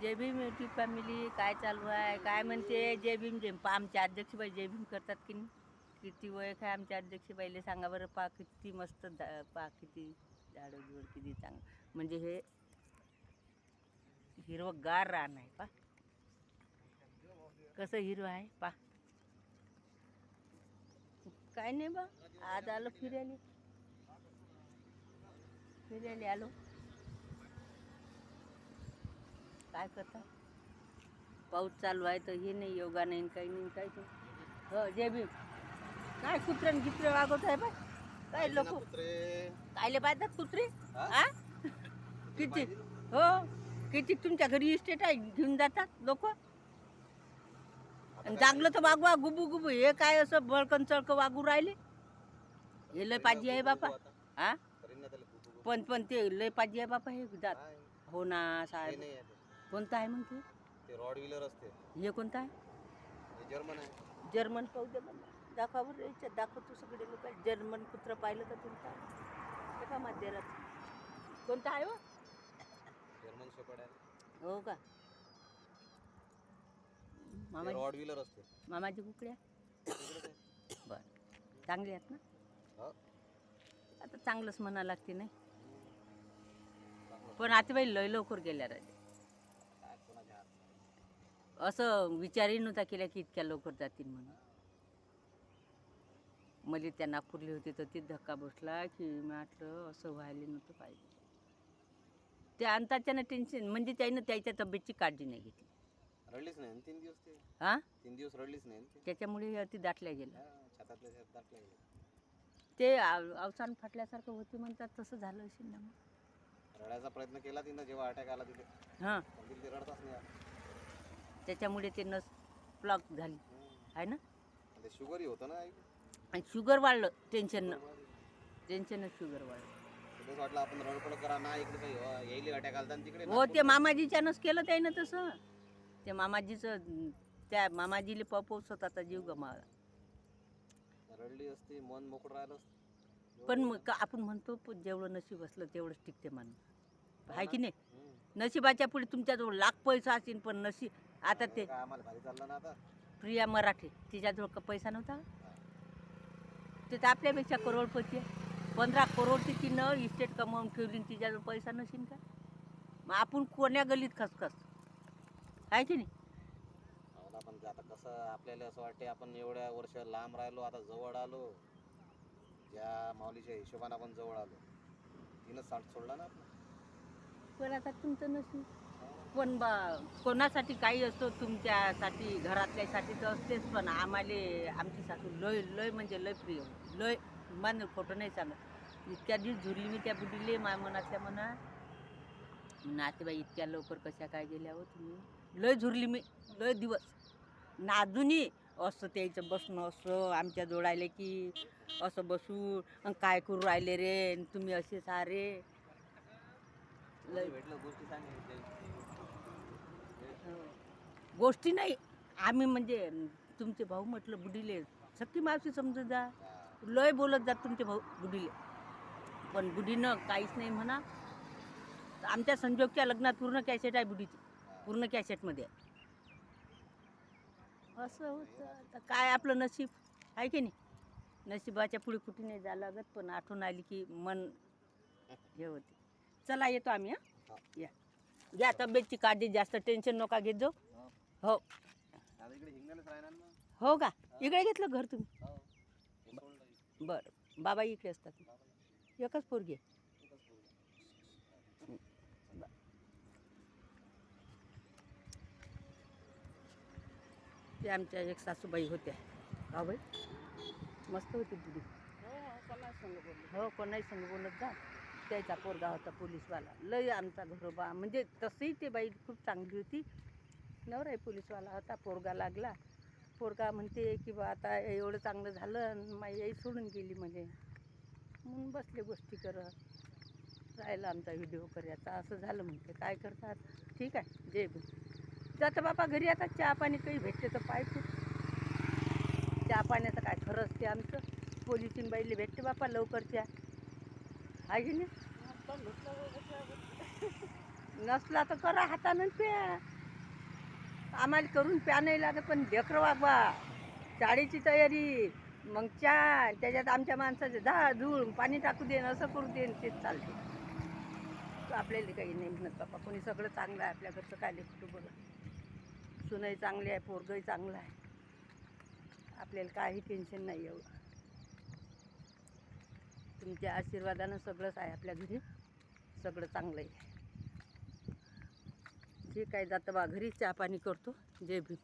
जय Bhim YouTube family काय चालू आहे, काय म्हणते जय भीम जय पा आमच्या अध्यक्षबाई जय भीम करतात की किती वय काय आमच्या अध्यक्षबाईले सांगा बरं पा किती मस्त पा किती झाडं बिड किती चांगलं. म्हणजे हे रान आहे पा कसं हिरवं आहे पा काय नाही बा, आज आलो फिरायला. फिरायला आलो. काय करता? पाऊस चालू आहे तर हे नाही योगा नाही काही नाही काही नाही. हो जय भीम काय कुत्र्यान गित्रे वागवत आहे बा काय लोक? कायले पाहतात कुत्रे? हा? किती? हो. किती तुमच्या घरी इस्टेट आहे? घेऊन जातात लोक? चांगलं तर वागवा गुबू गुबू. हे काय असं बळकन चळकं वागू राहिले? हे लय पाजी आहे बापा. हा पण पण ते लय पाजी आहे बापा. हे जात. हो ना साहेब. कोणतं आहे मग ते? ते रॉड व्हीलर असते. हे कोणतं आहे? हे जर्मन आहे. जर्मन पाहू दे मला दाखवा बरं याच्यात दाखवतो सगळे लोक. जर्मन कुत्र पाहिलं का तुमचा? हे का कोणतं आहे हो? जर्मन शेपर्ड आहे. हो का? ते मामाजी. रॉड व्हीलर असते. मामाजी कुकड्या. बरं. चांगली आहेत ना? हो. आता चांगलंच म्हणा लागते नाही? पण आता बाई लय लवकर गेल्या हात? असं विचारही नव्हता केला की इतक्या लवकर जातील म्हणून. मला त्या नागपूरले होते तर ते धक्का बसला की मी म्हटलं असं व्हायला नव्हतं पाहिजे. ते अंताच्यानं टेन्शन म्हणजे त्यानं त्याच्या तब्येतची काळजी नाही घेतली. रडलीच नाही तीन दिवस ते? हां? तीन दिवस रडलीच नाही त्याच्यामुळे अति दाटल्या गेलं. छातातल्या दाटल्या. ते अव- अवसान फाटल्यासारखं होते म्हणतात तसं झालं असेल ना मग. रडायचा प्रयत्न केला तिनं जेव्हा अटॅक आला तिथे. हां. पण तिला ते रडताच नाही आलं. त्याच्यामुळे ते नस ब्लॉक झाली. आहे ना? आणि ते शुगरही होतं ना आई. आणि शुगर वाढलं टेन्शननं टेन्शनच शुगर वाढलं. तिथेच वाटलं आपण रडपड करा ना इकडे काही हो, येईल अटॅक आला आणि तिकडे हो ते मामाजीच्यानंच केलं त्यानं तसं. ते मामाजीचं अं, त्या मामाजीले होता आता जीव गमावला. रडली असती मन मोकळं राहिलं असतं. पण मग का- आपण म्हणतो पण जेवढं नशीब असलं तेवढंच टिकते माणूस. आहे की नाही? हम्म. नशिबाच्या पुढे तुमच्याजवळ लाख पैसा असेल पण नशीब आता ते काय आम्हाला भारी चाललं ना आता? प्रिया मराठे तिच्याजवळ का पैसा नव्हता? ते तर आपल्यापेक्षा करोडपती आहे. पंधरा करोडची तिनं इस्टेट कमावून ठेवली आणि तिच्याजवळ पैसा नसेल का? मग आपण कोण्या गलीत खसखस? आहे की नाही? आम्हाला पण आता कसं आपल्याला असं वाटते आपण एवढ्या वर्ष लांब राहिलो आता जवळ आलो. ज्या माऊलीच्या हिशोबाने आपण जवळ आलो. तिनं साठ सोडला ना आपलं. पण आता तुमचं नशीब? पण बा कोणासाठी काही असतो तुमच्यासाठी घरातल्यासाठी तर असतेच पण आम्हाला आमची सासू लय लय म्हणजे लय प्रिय. लय मन खोटं नाही सांगत. इतक्या दिवस झुरली मी त्या बुडीले माय मनातल्या मना नातेबाई इतक्या लवकर कशा काय गेल्या हो तुम्ही? लय झुरली मी लय दिवस. ना अजूनही असं त्याचं बसणं असं आमच्या जोडायले की असं बसू काय करू राहिले रे तुम्ही असे सारे. लय. भेटलं गोष्टी सांगितल्या गोष्टी नाही. आम्ही म्हणजे तुमचे भाऊ म्हटलं बुडीले. सक्की मावशी समजून जा. लय बोलत जात तुमचे भाऊ बुडीले. पण बुडीनं काहीच नाही म्हणा. आमच्या संजोगच्या लग्नात पूर्ण कॅसेट आहे बुडीची. पूर्ण कॅसेटमध्ये असं होतं. काय आपलं नशीब? आहे की नाही? नशिबाच्या पुढे कुठे नाही जायला लागत पण आठवण आली की मन हे होते. चला येतो आम्ही हां? या. घ्या तब्येतची काळजी जास्त टेन्शन नका घेत जाऊ. हो. आता इकडे हिंगण्यालाच राहणार ना? हो का? इकडे घेतलं घर तुम्ही? हो. हे सोडलं इकडे. बरं. बाबा इकडे असतात. एकच पोरगी आहे. ते आमच्या एक सासूबाई होत्या. का बाई? मस्त होती बुडी हो कोणाही संग बोलत जा. त्याचा पोरगा होता पोलीसवाला. लय आमचा घरोबा. म्हणजे तसंही ते बाई खूप चांगली होती. नवराही पोलीसवाला. होता पोरगा लागला. पोरगा म्हणते की बा आता एवढं चांगलं झालं आणि माई आई सोडून गेली म्हणे. म्हणून बसले गोष्टी करत. राहिला आमचा व्हिडिओ करायचा. असं झालं म्हणते. काय करतात? ठीक आहे. जय भीम. जातं बापा घरी आता. चहा पाणी काही भेटते तर पाहिजे चहा पाण्याचं काय खरं असते आमचं? पोलिसीन बाईले भेटते बापा लवकर चहा. आहे की नाही? नसला तर करा हातानं प्या. आम्हाला करून प्या नाही लागत पण लेकरं वागवा शाळेची तयारी मग चहा त्याच्यात आमच्या माणसाचे दहा धूळ पाणी टाकू देन असं करू देन तेच चालते. आपल्याला काही नाही म्हणत बापा कोणी सगळं चांगलं आहे आपल्या घरचं काय लेकरू बघा सुनही चांगली आहे पोरगंही चांगलं आहे. आपल्याला काही टेन्शन नाही एवढं. तुमच्या आशीर्वादानं सगळंच आहे आपल्या घरी. सगळं चांगलं आहे ठीक आहे जातं बा घरी चहा पाणी करतो जय भीम